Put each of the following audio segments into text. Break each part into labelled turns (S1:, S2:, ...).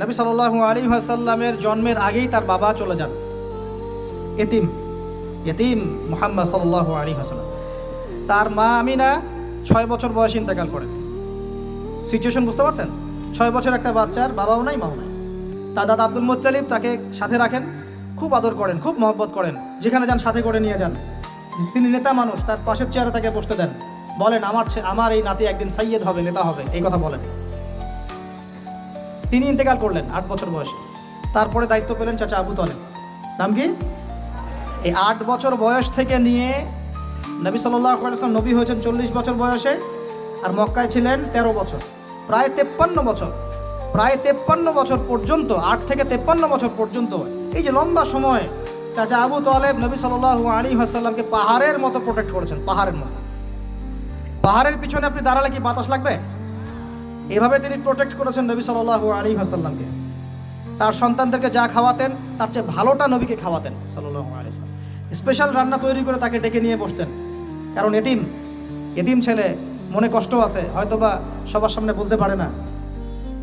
S1: নবী সাল্লাল্লাহু আলী আসাল্লামের জন্মের আগেই তার বাবা চলে যান। এতিম এতিম মোহাম্মদ সাল্লাল্লাহু আলী হাসাল্লাম তার মা আমিনা ছয় বছর বয়সে ইন্তেকাল করেন। সিচুয়েশন বুঝতে পারছেন? ছয় বছর একটা বাচ্চার বাবাও নাই, মাও নাই। তার দাদা আব্দুল মোত্তালিব তাকে সাথে রাখেন, খুব আদর করেন, খুব মহব্বত করেন। যেখানে যান, সাথে করে নিয়ে যান। তিনি নেতা মানুষ, তার পাশের চেয়ারে তাকে বসতে দেন। বলেন, আমার আমার এই নাতি একদিন সাইয়েদ হবে, নেতা হবে। এই কথা বলেন। তিনি ইন্তেকাল করলেন আট বছর বয়সে। তারপরে দায়িত্ব পেলেন চাচা আবু তলেব। নাম কি? এই আট বছর বয়স থেকে নিয়ে নবী সাল্লাম নবী হয়েছেন চল্লিশ বছর বয়সে আর মক্কায় ছিলেন ১৩ বছর। প্রায় তেপ্পান্ন বছর, প্রায় তেপ্পান্ন বছর পর্যন্ত, আট থেকে তেপ্পান্ন বছর পর্যন্ত, এই যে লম্বা সময় চাচা আবু তলেব নবী সাল্লাহ আলী আসাল্লামকে পাহাড়ের মতো প্রোটেক্ট করেছেন, পাহাড়ের মতো। পাহাড়ের পিছনে আপনি দাঁড়ালে কি বাতাস লাগবে? এভাবে তিনি প্রোটেক্ট করেছেন নবী সাল্লাহ আলী আসাল্লামকে তার সন্তানদেরকে যা খাওয়াতেন, তার চেয়ে ভালোটা নবীকে খাওয়াতেন সাল্লাহ আলিয়াল্লাম স্পেশাল রান্না তৈরি করে তাকে ডেকে নিয়ে বসতেন। কারণ এতিম এতিম ছেলে, মনে কষ্ট আছে, হয়তোবা সবার সামনে বলতে পারে না।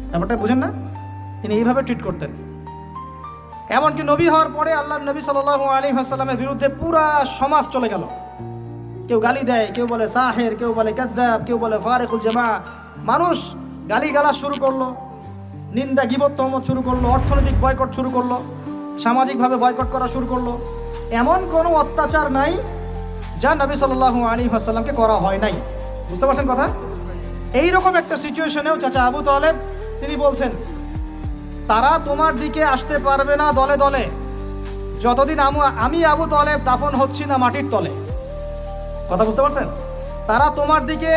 S1: ব্যাপারটা বুঝেন না? তিনি এইভাবে ট্রিট করতেন। এমনকি নবী হওয়ার পরে আল্লাহ নবী সাল্লাহ আলী আসাল্লামের বিরুদ্ধে পুরা সমাজ চলে গেল। কেউ গালি দেয়, কেউ বলে সাহের, কেউ বলে কাদ্দাব কেউ বলে ফারেকুল জামা মানুষ গালি গালা শুরু করল, নিন্দা গিবত শুরু করল, অর্থনৈতিক বয়কট শুরু করল, সামাজিকভাবে বয়কট করা শুরু করল। এমন কোনো অত্যাচার নাই যা নবী সাল্লাল্লাহু আলী আসাল্লামকে করা হয় নাই। বুঝতে পারছেন কথা? এইরকম একটা সিচুয়েশনেও চাচা আবু তালেব, তিনি বলছেন, তারা তোমার দিকে আসতে পারবে না দলে দলে। যতদিন আমি আবু তলেব দাফন হচ্ছি না মাটির তলে। কথা বুঝতে পারছেন? তারা তোমার দিকে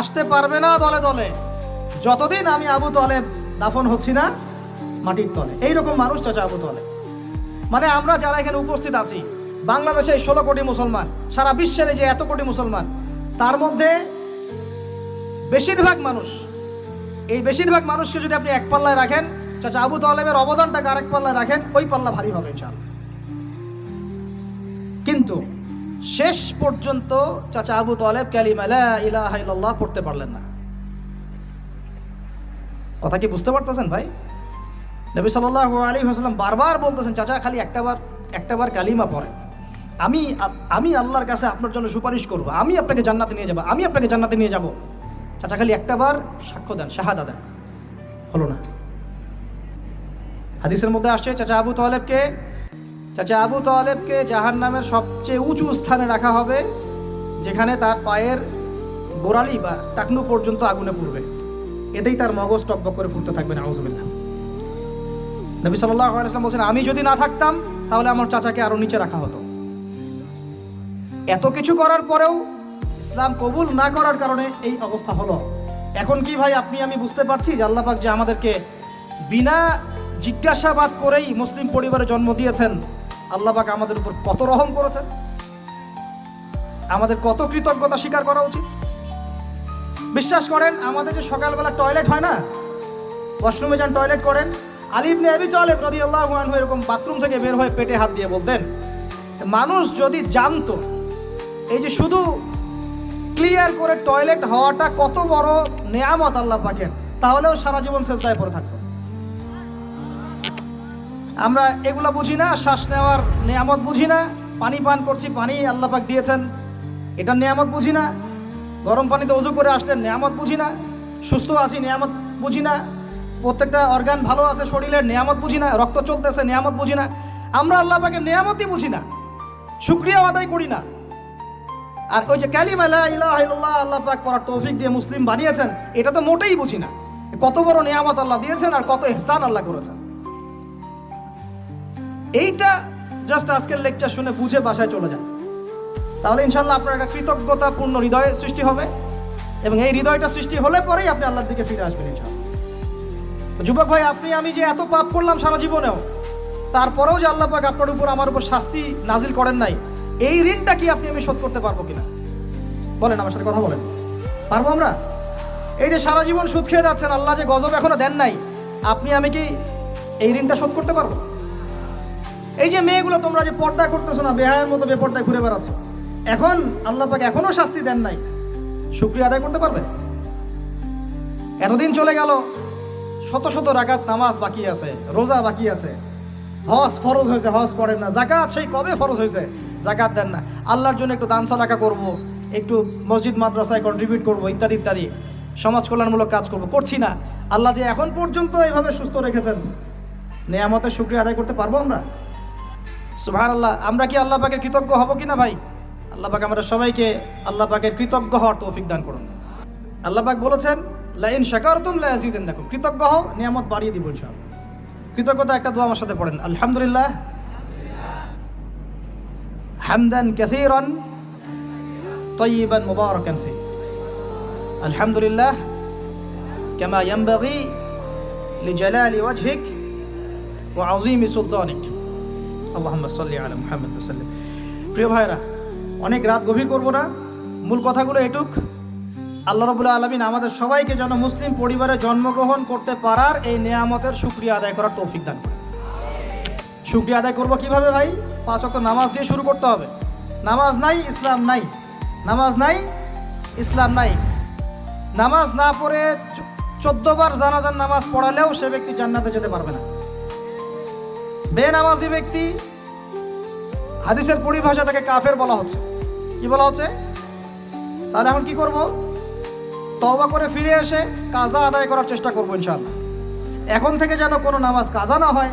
S1: আসতে পারবে না দলে দলে। যতদিন আমি আবু তলেব দাফন হচ্ছি না, মাটির তলে। এইরকম মানুষ চাচা আবু তলেব। মানে আমরা যারা এখানে উপস্থিত আছি, বাংলাদেশে ষোলো কোটি মুসলমান, সারা বিশ্বের যে এত কোটি মুসলমান, তার মধ্যে বেশিরভাগ মানুষ, এই বেশিরভাগ মানুষকে যদি আপনি এক পাল্লায় রাখেন, চাচা আবু তালেবের অবদানটাকে আরেক পাল্লায় রাখেন, ওই পাল্লা ভারী হবে ইনশাআল্লাহ। কিন্তু শেষ পর্যন্ত চাচা আবু তালেব কালিমা লা ইলাহা পড়তে পারলেন না। কথা কি বুঝতে পারতেছেন ভাই? নবী সাল্লাল্লাহু আলাইহি ওয়াসাল্লাম বারবার বলতেছেন, চাচা, খালি একটাবার একটাবার কালিমা পড়েন। আমি আমি আল্লাহর কাছে আপনার জন্য সুপারিশ করব। আমি আপনাকে জান্নাতে নিয়ে যাব, আমি আপনাকে জান্নাতে নিয়ে যাব। চাচা, খালি একটাবার সাক্ষ্য দেন, শাহাদা দেন। হলো না। হাদিসের মধ্যে আসছে, চাচা আবু তালেবকে, চাচা আবু তালেবকে জাহান নামের সবচেয়ে উঁচু স্থানে রাখা হবে, যেখানে তার পায়ের গোড়ালি বা টাকনু পর্যন্ত আগুনে পুড়বে। এতেই তার মগজ টকবক করে ফুটতে থাকবে না আউজবিল্লাহ নবী সাল্লাহ আলাইসলাম বলছেন, আমি যদি না থাকতাম, তাহলে আমার চাচাকে আরও নিচে রাখা হতো। এত কিছু করার পরেও ইসলাম কবুল না করার কারণে এই অবস্থা হলো। এখন কি ভাই, আপনি, আমি বুঝতে পারছি যে আল্লাহ পাক যে আমাদেরকে বিনা জিজ্ঞাসাবাদ করেই মুসলিম পরিবারে জন্ম দিয়েছেন, আল্লাহ পাক আমাদের উপর কত রহম করেছেন। আমাদের কত কৃতজ্ঞতা স্বীকার করা উচিত। বিশ্বাস করেন, আমাদের যে সকালবেলা টয়লেট হয় না ওয়াশরুমে যান টয়লেট করেন আলিবনে এবি চলে প্রদি আল্লাহ এরকম বাথরুম থেকে বের হয়ে পেটে হাত দিয়ে বলতেন, মানুষ যদি জানতো, এই যে শুধু ক্লিয়ার করে টয়লেট হওয়াটা কত বড় নেয়ামত আল্লাহ পাকের, তাহলেও সারা জীবন চেষ্টায় পড়ে থাকতো। আমরা এগুলো বুঝি না, শ্বাস নেওয়ার নেয়ামত বুঝি না, পানি পান করছি, পানি আল্লাহ পাক দিয়েছেন এটা নেয়ামত বুঝি না। গরম পানিতে অজু করে আসলে নেয়ামত বুঝি না, সুস্থ আছি, নেয়ামত বুঝি না, প্রত্যেকটা অর্গান ভালো আছে, শরীরের নেয়ামত বুঝি না, রক্ত চলতেছে, নেয়ামত বুঝি না। আমরা আল্লাহ পাকে নেয়ামতই বুঝি না, শুক্রিয়া আদায় করি না। আর ওই যে ক্যালিমা লা ইলাহা আল্লাহ পাক পড়ার তৌফিক দিয়ে মুসলিম বানিয়েছেন, এটা তো মোটেই বুঝি না। কত বড় নিয়ামত আল্লাহ দিয়েছেন আর কত এহসান আল্লাহ করেছেন। এইটা জাস্ট আজকের লেকচার শুনে বুঝে বাসায় চলে যান। তাহলে ইনশাল্লাহ আপনার একটা কৃতজ্ঞতাপূর্ণ হৃদয় সৃষ্টি হবে এবং এই হৃদয়টা সৃষ্টি হলে পরেই আপনি আল্লাহর দিকে ফিরে আসবেন ইনশাল্লাহ যুবক ভাই, আপনি আমি যে এত পাপ করলাম সারা জীবনেও, তারপরেও যে আল্লাহ পাক আপনার উপর আমার উপর শাস্তি নাজিল করেন নাই, এই ঋণটা কি আপনি আমি শোধ করতে পারব কিনা? বলেন, আমার সাথে কথা বলেন। পারব আমরা? এই যে সারা জীবন সুদ খেয়ে যাচ্ছেন, আল্লাহ যে গজব এখনও দেন নাই, আপনি আমি কি এই ঋণটা শোধ করতে পারব? এই যে মেয়েগুলো তোমরা যে পর্দা করতেছো না, বেহায়ের মতো বেপর্দায় ঘুরে বেড়াচ্ছ এখন আল্লাহ পাক এখনও শাস্তি দেন নাই। শুক্রিয়া আদায় করতে পারবে? এতদিন চলে গেল, শত শত রাকাত নামাজ বাকি আছে, রোজা বাকি আছে। হজ ফরজ হয়েছে, হজ করেন না। জাকাত সেই কবে ফরজ হয়েছে? জাকাত দেন না। আল্লাহর জন্য একটু দান সালাকা করব, একটু মসজিদ মাদ্রাসায় কন্ট্রিবিউট করব, ইত্যাদি ইত্যাদি। সমাজ কল্যাণমূলক কাজ করব। করছি না। আল্লাহ যে এখন পর্যন্ত এইভাবে সুস্থ রেখেছেন, নেয়ামতের শুক্রিয়া আদায় করতে পারব আমরা? সুহান আল্লাহ আমরা কি আল্লাহ পাকের কৃতজ্ঞ হব কিনা ভাই? আল্লাহ পাক আমাদের সবাইকে আল্লাহ পাকের কৃতজ্ঞ হওয়ার তৌফিক দান করুন আল্লাহ পাক বলেছেন লাইন শাকার তুম লাজিদেন রাখুন কৃতজ্ঞ হও নিয়ামত বাড়িয়ে দিব ইনশাআল্লাহ কৃতজ্ঞতা একটা দোয়া আমার সাথে পড়েন আলহামদুলিল্লাহ হামদান কাসীরান طيبا مباركا فيه الحمد لله كما ينبغي لجلال وجهك وعظيم سلطانك اللهم صل على محمد وسلم প্রিয় ভাইরা অনেক রাত গভীর করব না। মূল কথাগুলো এটুক। আল্লাহ রবুল্লা আলমিন আমাদের সবাইকে যেন মুসলিম পরিবারে জন্মগ্রহণ করতে পারার এই নেয়ামতের সুক্রিয়া আদায় করার তৌফিক দান করে। সুক্রিয়া আদায় করব কীভাবে ভাই? পাঁচ অক্ট নামাজ দিয়ে শুরু করতে হবে। নামাজ নাই, ইসলাম নাই। নামাজ নাই, ইসলাম নাই। নামাজ না পড়ে চোদ্দ বার জানাজান নামাজ পড়ালেও সে ব্যক্তি জান্নাতে যেতে পারবে না। বেনামাজি ব্যক্তি, হাদিসের পরিভাষা তাকে কাফের বলা হচ্ছে। কি বলা হচ্ছে? তাহলে এখন কি করব? তওবা করে ফিরে এসে কাজা আদায় করার চেষ্টা করব ইনশাআল্লাহ। এখন থেকে যেন কোনো নামাজ কাজা না হয়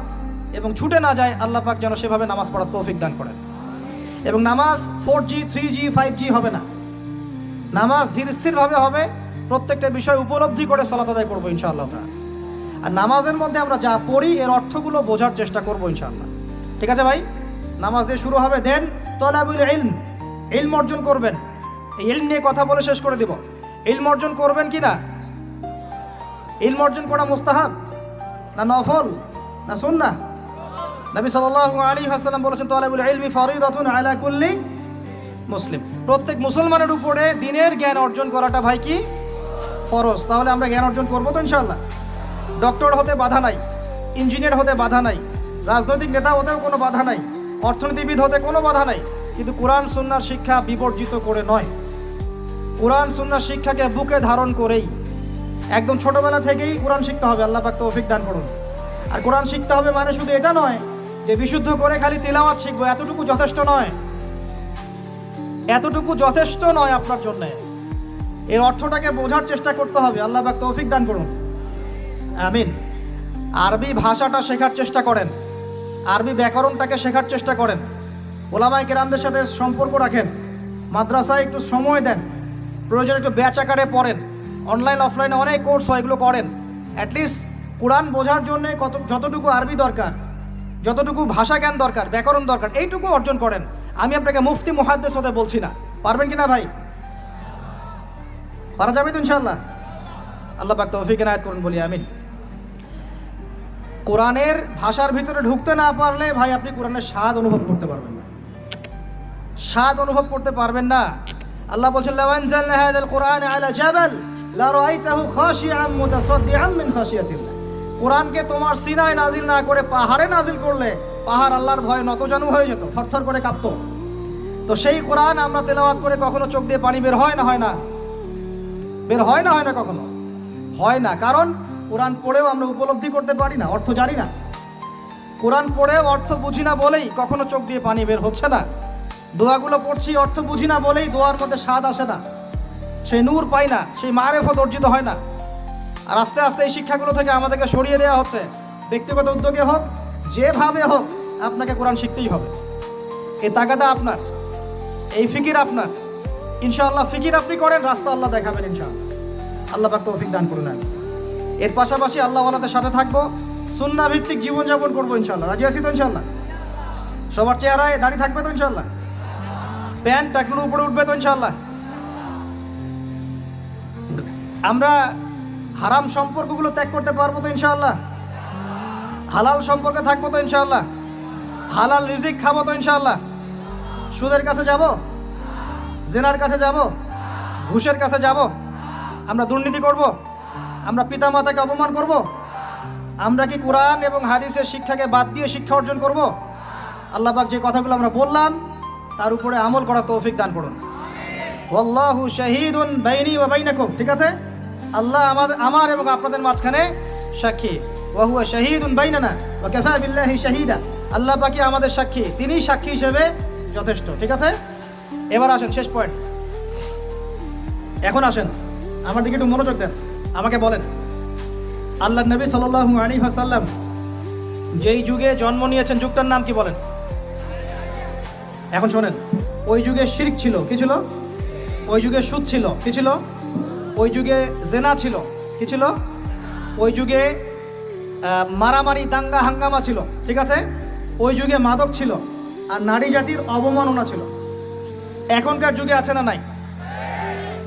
S1: এবং ছুটে না যায়, আল্লাহ পাক যেন সেভাবে নামাজ পড়ার তৌফিক দান করেন। এবং নামাজ four G, three G, five G হবে না। নামাজ ধীর স্থিরভাবে হবে, প্রত্যেকটা বিষয় উপলব্ধি করে সলাত আদায় করব ইনশাআল্লাহ তাআলা। আর নামাজের মধ্যে আমরা যা পড়ি, এর অর্থগুলো বোঝার চেষ্টা করব ইনশাআল্লাহ। ঠিক আছে ভাই? নামাজ দিয়ে শুরু হবে দেন তলাবুল ইলম। ইলম অর্জন করবেন। ইলম নিয়ে কথা বলে শেষ করে দিব। ইলম অর্জন করবেন কি না? ইলম অর্জন করা মুস্তাহাব? না নফল? না সুন্না নবী সাল্লাল্লাহু আলাইহি ওয়াসাল্লাম বলেছেন, তলাবুল ইলমি ফরিদাতুন আলা কুল্লি মুসলিম। প্রত্যেক মুসলমানের উপরে দিনের জ্ঞান অর্জন করাটা ভাই কি? ফরজ। তাহলে আমরা জ্ঞান অর্জন করব তো ইনশাল্লাহ ডক্টর হতে বাধা নাই, ইঞ্জিনিয়ার হতে বাধা নাই, রাজনৈতিক নেতা হতেও কোনো বাধা নাই, অর্থনীতিবিদ হতে কোনো বাধা নাই। কিন্তু কোরআন সুন্নার শিক্ষা বিবর্জিত করে নয়। কোরআন সুন্নার শিক্ষাকে বুকে ধারণ করেই একদম ছোটবেলা থেকেই কোরআন শিখতে হবে। আল্লাহ পাক তৌফিক দান করুন। আর কোরআন শিখতে হবে মানে শুধু এটা নয় যে বিশুদ্ধ করে খালি তেলাওয়াত শিখব, এতটুকু যথেষ্ট নয়। এতটুকু যথেষ্ট নয় আপনার জন্য। এর অর্থটাকে বোঝার চেষ্টা করতে হবে। আল্লাহ পাক তৌফিক দান করুন। আমিন। আরবি ভাষাটা শেখার চেষ্টা করেন। আরবি ব্যাকরণটাকে শেখার চেষ্টা করেন। ওলামাই কেরামদের সাথে সম্পর্ক রাখেন, মাদ্রাসায় একটু সময় দেন, প্রয়োজন একটু ব্যাচ আকারে পড়েন অনলাইন অফলাইনে অনেক কোর্স হয়, এগুলো করেন। অ্যাটলিস্ট কোরআন বোঝার জন্য কত, যতটুকু আরবি দরকার, যতটুকু ভাষা জ্ঞান দরকার, ব্যাকরণ দরকার, এইটুকু অর্জন করেন। আমি আপনাকে মুফতি, মুহাদ্দেস হতে বলছি না। পারবেন কি না ভাই? পারা যাবে তো ইনশাল্লাহ আল্লাহ পাক তৌফিক, এনায়ত করুন, বলি আমিন। কোরআনের ভাষার ভিতরে ঢুকতে না পারলে ভাই আপনি কোরআনের স্বাদ অনুভব করতে পারবেন স্বাদ অনুভব করতে পারবেন না। আল্লাহ বলছেন, লাউ আনজালনা হাযাল কোরআন আলা জাবাল, লা রাআইতাহু খাশিআম মুতাসাদ্দিআম মিন খাশিয়াতিল্লাহ। কোরআনকে তোমার সিনায় নাজিল না করে পাহাড়ে নাজিল করলে পাহাড় আল্লাহর ভয়ে নতজানু হয়ে যেত, থরথর করে কাঁপতো। তো সেই কোরআন আমরা তেলাওয়াত করে কখনো চোখ দিয়ে পানি বের হয় না হয় না? বের হয় না হয় না কখনো? হয় না, কারণ কোরআন পড়েও আমরা উপলব্ধি করতে পারি না, অর্থ জানি না। কোরআন পড়েও অর্থ বুঝি না বলেই কখনো চোখ দিয়ে পানি বের হচ্ছে না। দোয়াগুলো পড়ছি, অর্থ বুঝি না বলেই দোয়ার মধ্যে স্বাদ আসে না। সেই নূর পাই না, সেই মারেফত অর্জিত হয় না। আর আস্তে আস্তে এই শিক্ষাগুলো থেকে আমাদেরকে সরিয়ে দেওয়া হচ্ছে। ব্যক্তিগত উদ্যোগে হোক, যেভাবে হোক, আপনাকে কোরআন শিখতেই হবে। এই তাগাদা আপনার, এই ফিকির আপনার। ইনশাআল্লাহ ফিকির আপনি করেন, রাস্তা আল্লাহ দেখাবেন ইনশাআল্লাহ। আল্লাহ পাক তৌফিক দান করুন এর পাশাপাশি আল্লাহ ওয়ালাদের সাথে থাকব সুন্না ভিত্তিক জীবনযাপন করব ইনশাআল্লাহ। রাজি আছি তো ইনশাআল্লাহ? সবার চেহারায় দাঁড়িয়ে থাকবে তো ইনশাআল্লাহ? প্যান্ট টাকলুর উপরে উঠবে তো ইনশাআল্লাহ। আমরা হারাম সম্পর্কগুলো ত্যাগ করতে পারব তো ইনশাআল্লাহ। হালাল সম্পর্কে থাকব তো ইনশাল্লাহ হালাল রিজিক খাব তো ইনশাল্লাহ সুদের কাছে যাব? জেনার কাছে যাব? ঘুষের কাছে যাব? আমরা দুর্নীতি করব? আমরা পিতামাতাকে অপমান করব? আমরা কি কোরআন এবং হাদিসের শিক্ষাকে বাদ দিয়ে শিক্ষা অর্জন করব? আল্লাহ পাক যে কথাগুলো আমরা বললাম তার উপরে আমল করা তৌফিক দান করুন। ওয়াল্লাহু শাহিদুন বাইনি ওয়া বাইনাকুম। ঠিক আছে? আল্লাহ আমাদের আমার এবং আপনাদের মাঝখানে সাক্ষী। ওয়াহুয়া শাহিদুন বাইনানা ওয়া কাফা বিল্লাহি শাহিদা। আল্লাহ পাকি আমাদের সাক্ষী। তিনিই সাক্ষী হিসেবে যথেষ্ট। ঠিক আছে? এবার আসেন, শেষ পয়েন্ট এখন আসেন। আমার দিকে একটু মনোযোগ দেন। আমাকে বলেন। আল্লাহ নবী সাল্লাল্লাহু আলাইহি ওয়াসাল্লাম যেই যুগে জন্ম নিয়েছেন, যুগটার নাম কি বলেন? এখন শোনেন, ওই যুগে শিরক ছিল, কি ছিল? ওই যুগে সুদ ছিল, কি ছিল? ওই যুগে জেনা ছিল, কি ছিল? ওই যুগে মারামারি, দাঙ্গা, হাঙ্গামা ছিল, ঠিক আছে? ওই যুগে মাদক ছিল আর নারী জাতির অবমাননা ছিল। এখনকার যুগে আছে না নাই?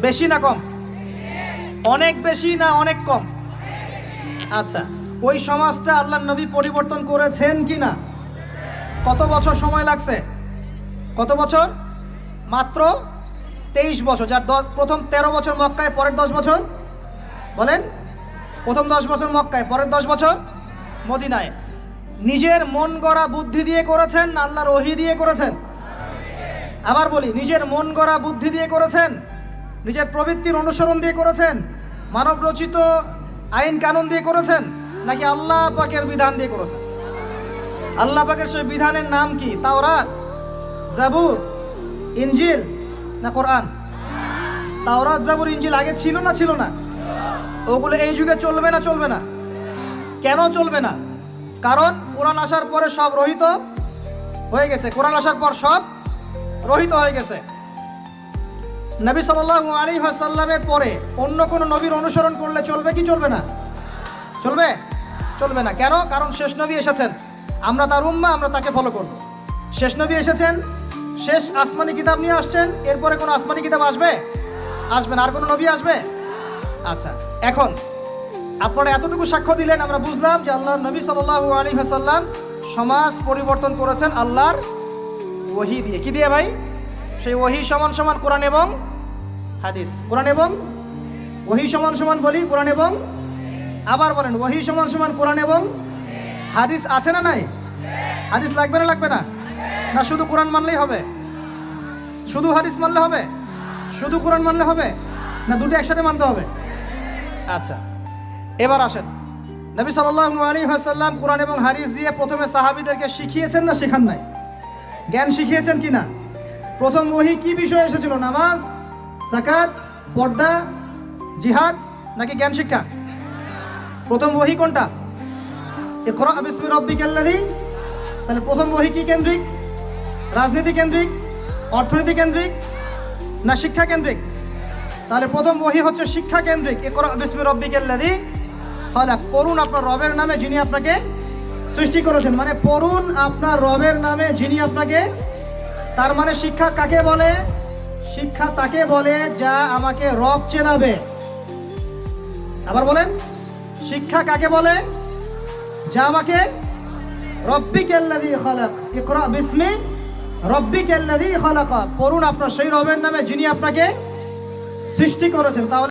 S1: বেশি না কম? অনেক বেশি না অনেক কম? আচ্ছা ওই সমাজটা আল্লাহ নবী পরিবর্তন করেছেন কি না কত বছর সময় লাগছে? কত বছর? মাত্র তেইশ বছর। যার প্রথম তেরো বছর মক্কায়, পরের দশ বছর? বলেন। প্রথম দশ বছর মক্কায়, পরের দশ বছর? মদিনায়। নিজের মন গড়া বুদ্ধি দিয়ে করেছেন, আল্লাহর ওহি দিয়ে করেছেন? আবার বলি, নিজের মন গড়া বুদ্ধি দিয়ে করেছেন? নিজের প্রবৃত্তির অনুসরণ দিয়ে করেছেন? মানব রচিত আইন কানুন দিয়ে করেছেন? নাকি আল্লাহ পাকের বিধান দিয়ে করেছেন? আল্লাহ পাকের সেই বিধানের নাম কি? তাওরাত? জাবুর, ইঞ্জিল না কোরআন? তাওরাত জাবুর, ইঞ্জিল আগে ছিল না ছিল না? ওগুলো এই যুগে চলবে না চলবে না। কেন চলবে না? কারণ কোরআন আসার পরে সব রহিত হয়ে গেছে। কোরআন আসার পর সব রহিত হয়ে গেছে। নবী সাল্লাল্লাহু আলাইহি ওয়াসাল্লামের পরে অন্য কোনো নবীর অনুসরণ করলে চলবে কি চলবে না? চলবে? চলবে না। কেন? কারণ শেষ নবী এসেছেন। আমরা তার উম্মা, আমরা তাকে ফলো করব। শেষ নবী এসেছেন শেষ আসমানি কিতাব নিয়ে আসছেন, এরপরে কোনো আসমানি কিতাব আসবে? আসবেন আর কোনো নবী আসবে? আচ্ছা এখন আপনারা এতটুকু সাক্ষ্য দিলেন, আমরা বুঝলাম যে আল্লাহর নবী সাল্লাল্লাহু আলাইহি ওয়াসাল্লাম সমাজ পরিবর্তন করেছেন আল্লাহর ওহি দিয়ে। কি দিয়ে ভাই? সেই ওহি সমান সমান কোরআন এবং হাদিস। কোরআন এবং ওহি সমান সমান বলি, কোরআন এবং আবার বলেন, ওহি সমান সমান কোরআন এবং হাদিস আছে না নাই? হাদিস লাগবে না লাগবে না? না শুধু কোরআন মানলেই হবে? শুধু হাদিস মানলে হবে? শুধু কোরআন মানলে হবে? না দুটো একসাথে মানতে হবে? আচ্ছা এবার আসেন। নবী ওয়াসাল্লাম কোরআন এবং হাদিস দিয়ে প্রথমে সাহাবীদেরকে শিখিয়েছেন না শেখান নাই? জ্ঞান শিখিয়েছেন কি না প্রথম ওহি কি বিষয় এসেছিল? নামাজ জাকাত পর্দা, জিহাদ নাকি জ্ঞান শিক্ষা? প্রথম ওহি কোনটা? তাহলে প্রথম ওহি কি কেন্দ্রিক? রাজনীতি কেন্দ্রিক, অর্থনীতি কেন্দ্রিক, না শিক্ষা কেন্দ্রিক? তাহলে প্রথম ওহি হচ্ছে শিক্ষা কেন্দ্রিক। বিসমি রাব্বিকাল্লাযী খালাক। পড়ুন আপনার রবের নামে যিনি আপনাকে সৃষ্টি করেছেন। মানে পড়ুন আপনার রবের নামে যিনি আপনাকে, তার মানে শিক্ষা কাকে বলে? শিক্ষা তাকে বলে যা আমাকে রব চেনাবে। আবার বলেন, শিক্ষা কাকে বলে? যা আমাকে রব্বি কেল্লাদি খালাক। ইকরা বিসমি রব্বি কেল্লাদি খলাকা। পড়ুন আপনার সেই রবের নামে যিনি আপনাকে সৃষ্টি করেছেন। তাহলে